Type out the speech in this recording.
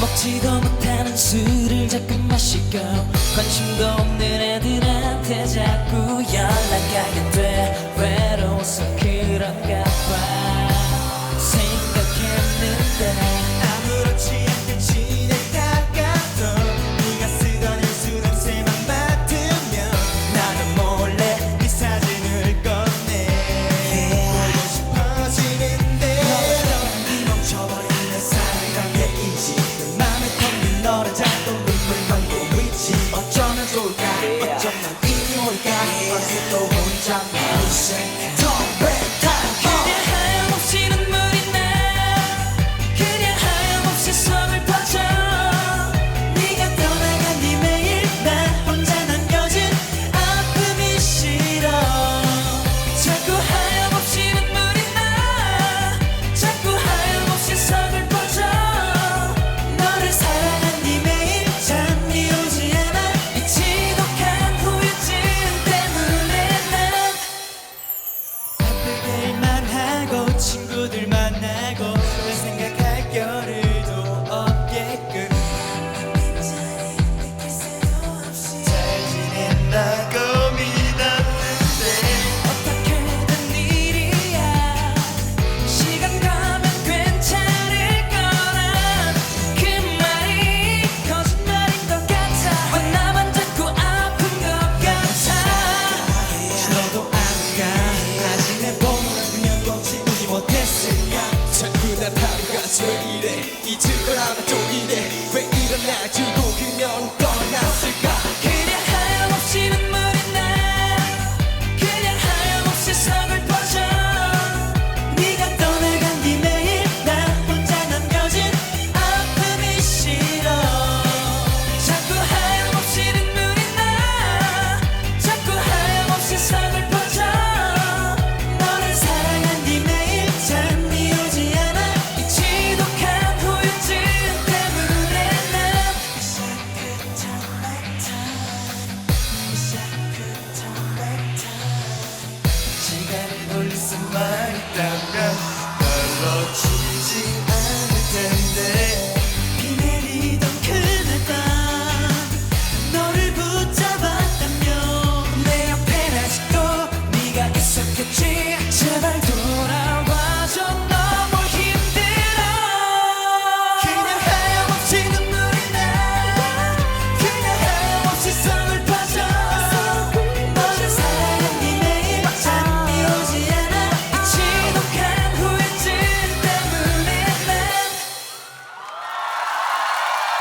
먹지도 못하는 술을 자꾸 마시고 관심도 없는 애들한테 자꾸 연락하게 돼. 외로워서 Music. öldürmez 왜 이래 잊을 거라면 또 이래. 왜 이런 야주 고귀 면 떠났을까